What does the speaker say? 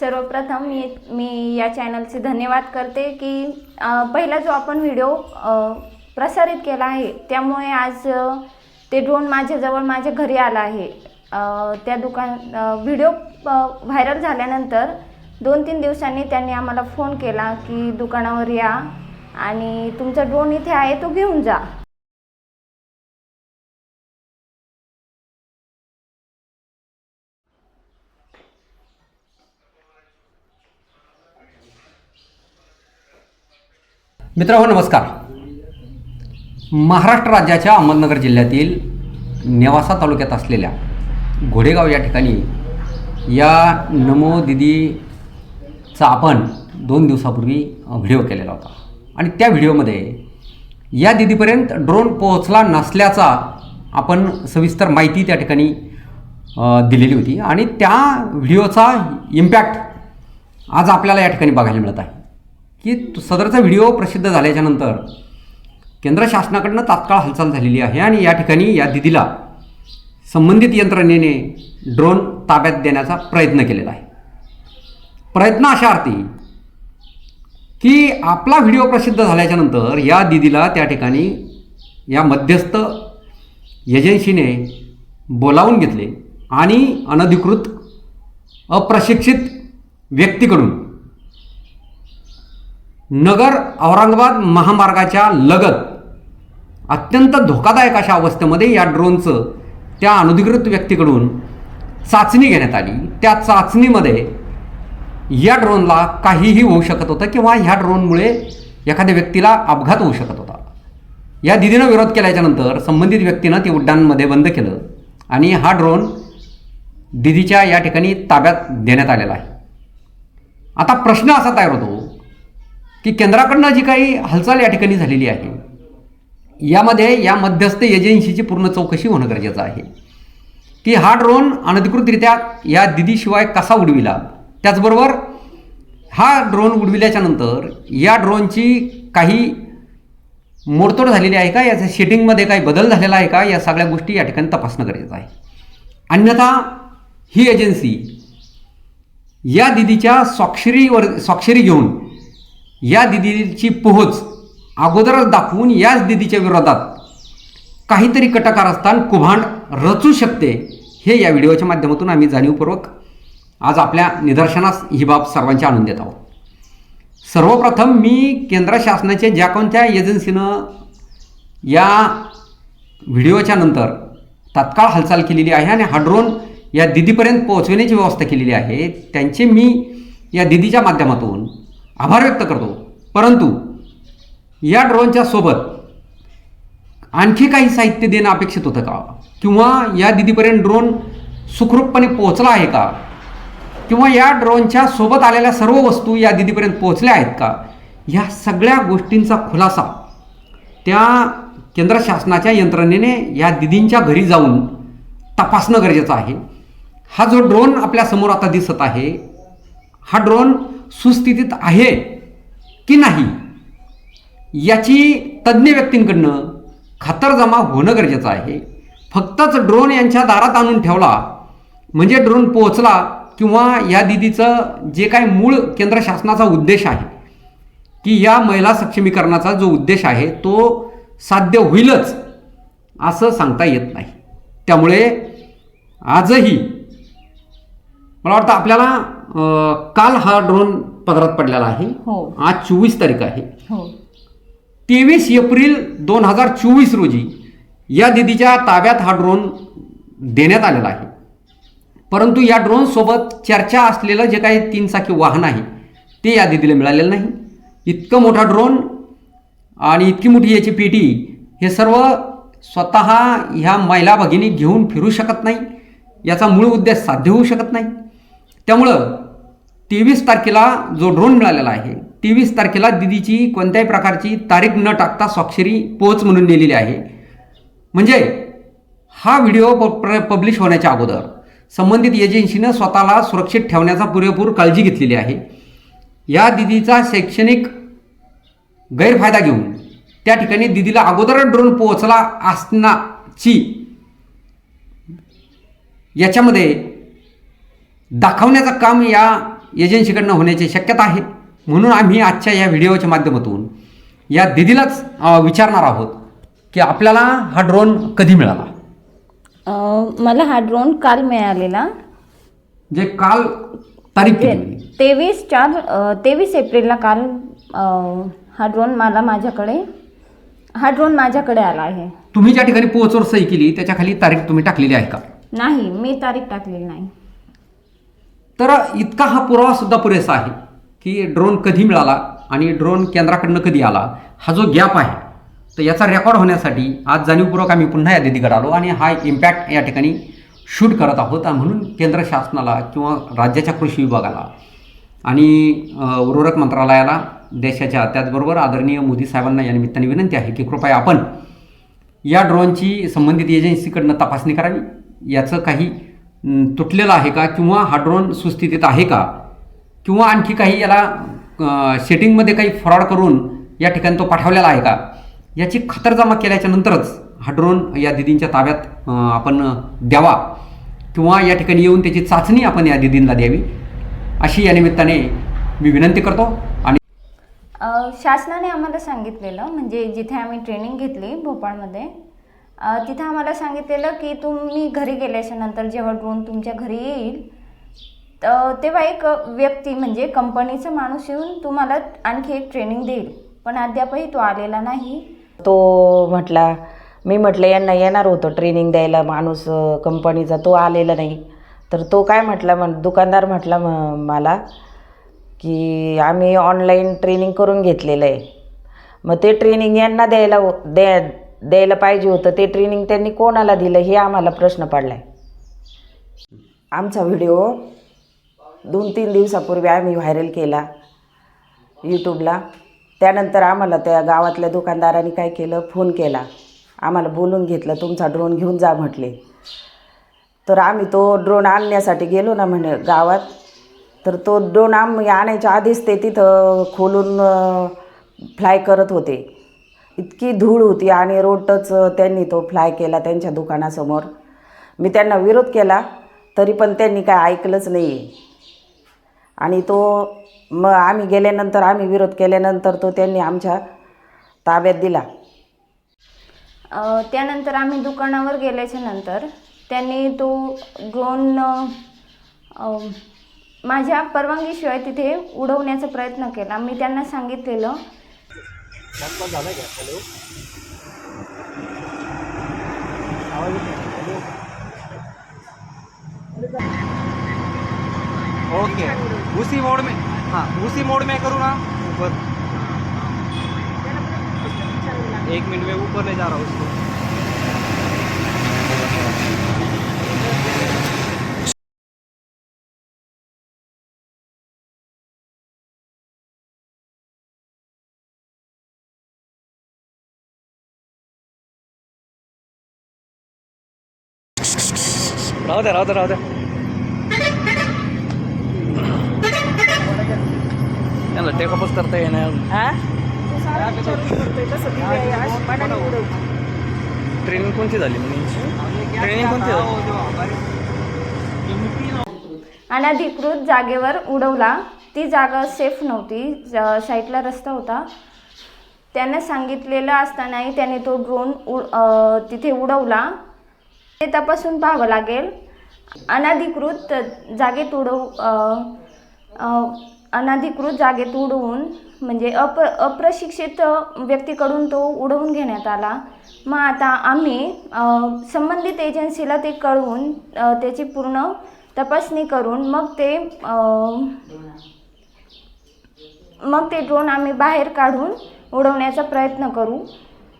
सर्वप्रथम मी मी या चॅनलचे धन्यवाद करते की पहिला जो आपण व्हिडिओ प्रसारित केला आहे त्यामुळे आज ते ड्रोन माझ्याजवळ माझ्या घरी आला आहे. त्या दुकान व्हिडिओ व्हायरल झाल्यानंतर दोन तीन दिवसांनी त्यांनी आम्हाला फोन केला की दुकानावर या आणि तुमचा ड्रोन इथे आहे तो घेऊन जा. मित्रांनो नमस्कार. महाराष्ट्र राज्याच्या अहमदनगर जिल्ह्यातील नेवासा तालुक्यात असलेल्या घोडेगाव या ठिकाणी या नमो दिदीचा आपण दोन दिवसापूर्वी व्हिडिओ केलेला होता. आणि त्या व्हिडिओमध्ये या दिदीपर्यंत ड्रोन पोहोचला नसल्याचा आपण सविस्तर माहिती त्या ठिकाणी दिलेली होती. आणि त्या व्हिडिओचा इम्पॅक्ट आज आपल्याला या ठिकाणी बघायला मिळत आहे. की सदरचा व्हिडिओ प्रसिद्ध झाल्याच्यानंतर केंद्र शासनाकडनं तात्काळ हालचाल झालेली आहे आणि या ठिकाणी या दिदीला संबंधित यंत्रणेने ड्रोन ताब्यात देण्याचा प्रयत्न केलेला आहे. प्रयत्न अशा अर्थी की आपला व्हिडिओ प्रसिद्ध झाल्याच्यानंतर या दिदीला त्या ठिकाणी या मध्यस्थ एजन्सीने बोलावून घेतले आणि अनधिकृत अप्रशिक्षित व्यक्तीकडून नगर औरंगाबाद महामार्गाच्या लगत. अत्यंत धोकादायक अशा अवस्थेमध्ये या ड्रोनचं त्या अनधिकृत व्यक्तीकडून चाचणी घेण्यात आली. त्या चाचणीमध्ये या ड्रोनला काहीही होऊ शकत होतं किंवा ह्या ड्रोनमुळे एखाद्या व्यक्तीला अपघात होऊ शकत होता. या दिदीनं विरोध केल्याच्यानंतर संबंधित व्यक्तीनं ते उड्डाणमध्ये बंद केलं आणि हा ड्रोन दिदीच्या या ठिकाणी ताब्यात देण्यात आलेला आहे. आता प्रश्न असा तयार होतो की केंद्राकडनं जी काही हालचाल या ठिकाणी झालेली आहे यामध्ये या मध्यस्थ एजन्सीची पूर्ण चौकशी होणं गरजेचं आहे. की हा ड्रोन अनधिकृतरित्या या दिदीशिवाय कसा उडविला? त्याचबरोबर हा ड्रोन उडविल्याच्या नंतर या ड्रोनची काही मोडतोड झालेली आहे का? याच्या सेटिंगमध्ये काही बदल झालेला आहे का? या सगळ्या गोष्टी या ठिकाणी तपासणं गरजेचं आहे. अन्यथा ही एजन्सी या दिदीच्या स्वाक्षरीवर स्वाक्षरी घेऊन या दिदीची पोहोच अगोदरच दाखवून याच दिदीच्या विरोधात काहीतरी कटकारस्थान कुभांड रचू शकते हे या व्हिडिओच्या माध्यमातून आम्ही जाणीवपूर्वक आज आपल्या निदर्शनास ही बाब सर्वांची आणून देत आहोत. सर्वप्रथम मी केंद्र शासनाच्या ज्या कोणत्या एजन्सीनं या व्हिडिओच्या नंतर तात्काळ हालचाल केलेली आहे आणि हा ड्रोन या दिदीपर्यंत पोहोचविण्याची व्यवस्था केलेली आहे त्यांचे मी या दिदीच्या माध्यमातून आभार व्यक्त करतो. परंतु या ड्रोनच्या सोबत आणखी काही साहित्य देणं अपेक्षित होतं का? किंवा या दिदीपर्यंत ड्रोन सुखरूपपणे पोहोचला आहे का? किंवा या ड्रोनच्या सोबत आलेल्या सर्व वस्तू या दिदीपर्यंत पोहोचल्या आहेत का? ह्या सगळ्या गोष्टींचा खुलासा त्या केंद्र शासनाच्या यंत्रणेने या दिदींच्या घरी जाऊन तपासणं गरजेचं आहे. हा जो ड्रोन आपल्यासमोर आता दिसत आहे हा ड्रोन सुस्थितीत आहे की नाही? याची तज्ज्ञ व्यक्तींकडनं खातरजमा होणं गरजेचं आहे. फक्तच ड्रोन यांच्या दारात आणून ठेवला म्हणजे ड्रोन पोहोचला किंवा या दिदीचं जे काही मूळ केंद्र शासनाचा उद्देश आहे की या महिला सक्षमीकरणाचा जो उद्देश आहे तो साध्य होईलच असं सांगता येत नाही. त्यामुळे आजही मला वाटतं आपल्याला काल हा ड्रोन पदरात पडलेला आहे. हो. आज चोवीस तारीख आहे. हो. तेवीस एप्रिल दोन हजार चोवीस रोजी या दिदीच्या ताब्यात हा ड्रोन देण्यात आलेला आहे. परंतु या ड्रोनसोबत चर्चा असलेलं जे काही तीन चाकी वाहन आहे ते या दिदीला मिळालेलं नाही. इतकं मोठा ड्रोन आणि इतकी मोठी याची पेटी हे सर्व स्वतः ह्या महिला भगिनी घेऊन फिरू शकत नाही. याचा मूळ उद्देश साध्य होऊ शकत नाही. त्यामुळं तेवीस तारखेला जो ड्रोन मिळालेला आहे तेवीस तारखेला दिदीची कोणत्याही प्रकारची तारीख न टाकता स्वाक्षरी पोच म्हणून नेलेली आहे. म्हणजे हा व्हिडिओ प प्र पब्लिश होण्याच्या अगोदर संबंधित एजन्सीनं स्वतःला सुरक्षित ठेवण्याचा पुरेपूर काळजी घेतलेली आहे. या दिदीचा शैक्षणिक गैरफायदा घेऊन त्या ठिकाणी दिदीला अगोदर ड्रोन पोहोचला असण्याची याच्यामध्ये दाखवण्याचं काम या एजन्सीकडनं होण्याची शक्यता आहे. म्हणून आम्ही आजच्या या व्हिडिओच्या माध्यमातून या दिदीलाच विचारणार आहोत की आपल्याला हा ड्रोन कधी मिळाला? अ, मला हा ड्रोन काल मिळालेला. जे काल तारीख किती? तेवीस चार तेवीस एप्रिलला काल अ, हा ड्रोन मला माझ्याकडे हा ड्रोन माझ्याकडे आला आहे. तुम्ही ज्या ठिकाणी पोहोचवर सही केली त्याच्याखाली तारीख तुम्ही टाकलेली आहे का? नाही मी तारीख टाकलेली नाही. तर इतका हा पुरावा सुद्धा पुरेसा आहे की ड्रोन कधी मिळाला आणि ड्रोन केंद्राकडनं कधी आला हा जो गॅप आहे तर याचा रेकॉर्ड होण्यासाठी आज जाणीवपूर्वक आम्ही पुन्हा या दिदीकडे आलो आणि हा इम्पॅक्ट या ठिकाणी शूट करत आहोत म्हणून केंद्र शासनाला किंवा राज्याच्या कृषी विभागाला आणि उर्वरक मंत्रालयाला देशाच्या त्याचबरोबर आदरणीय मोदी साहेबांना या निमित्ताने विनंती आहे की कृपया आपण या ड्रोनची संबंधित एजन्सीकडनं तपासणी करावी. याचं काही तुटलेलं आहे का? किंवा हा ड्रोन सुस्थितीत आहे का? किंवा आणखी काही याला सेटिंगमध्ये काही फ्रॉड करून या ठिकाणी तो पाठवलेला आहे का? याची खतरजमा केल्याच्या नंतरच हा ड्रोन या दिदींच्या ताब्यात आपण द्यावा. किंवा या ठिकाणी येऊन त्याची चाचणी आपण या दिदींना द्यावी. अशी या निमित्ताने मी विनंती करतो आणि शासनाने आम्हाला सांगितलेलं म्हणजे जिथे आम्ही ट्रेनिंग घेतली भोपाळमध्ये तिथं आम्हाला सांगितलेलं की तुम्ही घरी गेल्याच्यानंतर जेव्हा ड्रोन तुमच्या घरी येईल तर तेव्हा एक व्यक्ती म्हणजे कंपनीचा माणूस येऊन तुम्हाला आणखी एक ट्रेनिंग देईल. पण अद्यापही तो आलेला नाही. तो म्हटला मी म्हटलं यांना येणार होतं ट्रेनिंग द्यायला माणूस कंपनीचा तो आलेला नाही. तर तो काय म्हटला म्हण दुकानदार म्हटला म मला की आम्ही ऑनलाईन ट्रेनिंग करून घेतलेलं आहे. मग ते ट्रेनिंग यांना द्यायला हो- द्या द्यायला पाहिजे होतं. ते ट्रेनिंग त्यांनी कोणाला दिलं हे आम्हाला प्रश्न पडला आहे आमचा व्हिडिओ दोन तीन दिवसापूर्वी आम्ही व्हायरल केला यूट्यूबला त्यानंतर आम्हाला त्या गावातल्या दुकानदारांनी काय केलं? फोन केला. आम्हाला बोलून घेतलं तुमचा ड्रोन घेऊन जा म्हटले. तर आम्ही तो ड्रोन आणण्यासाठी गेलो ना म्हणे गावात. तर तो ड्रोन आम्ही आणायच्या आधीच ते तिथं खोलून फ्लाय करत होते. इतकी धूळ होती आणि रोडच त्यांनी तो फ्लाय केला त्यांच्या दुकानासमोर. मी त्यांना विरोध केला तरी पण त्यांनी काय ऐकलंच नाही आणि तो मग आम्ही गेल्यानंतर आम्ही विरोध केल्यानंतर तो त्यांनी आमच्या ताब्यात दिला. त्यानंतर आम्ही दुकानावर गेल्याच्यानंतर त्यांनी तो ड्रोन माझ्या परवानगीशिवाय तिथे उडवण्याचा प्रयत्न केला. मी त्यांना सांगितलेलं झालं का? हॅलो हॅलो ओके उसी मोड में हाँ उसी मोड में करूँ ना? ऊपर एक मिनट में ऊपर ले जा रहा हूँ उसको. राहू दे राहू दे राहू दे. त्यांना टेकअपच करता येणार ट्रेनिंग कोणती झाली ट्रेनिंग कोणती झाली? अनधिकृत जागेवर उडवला. ती जागा सेफ नव्हती. ज- साईडला रस्ता होता. त्याने सांगितलेलं असतानाही त्याने तो ड्रोन उड तिथे उडवला. ते तपासून पाहावं लागेल. अनाधिकृत जागेत उडव अनाधिकृत जागेत उडवून म्हणजे अप अप्रशिक्षित व्यक्तीकडून तो उडवून घेण्यात आला. मग आता आम्ही संबंधित एजन्सीला ते कळवून त्याची पूर्ण तपासणी करून मग ते मग ते ड्रोन आम्ही बाहेर काढून उडवण्याचा प्रयत्न करू.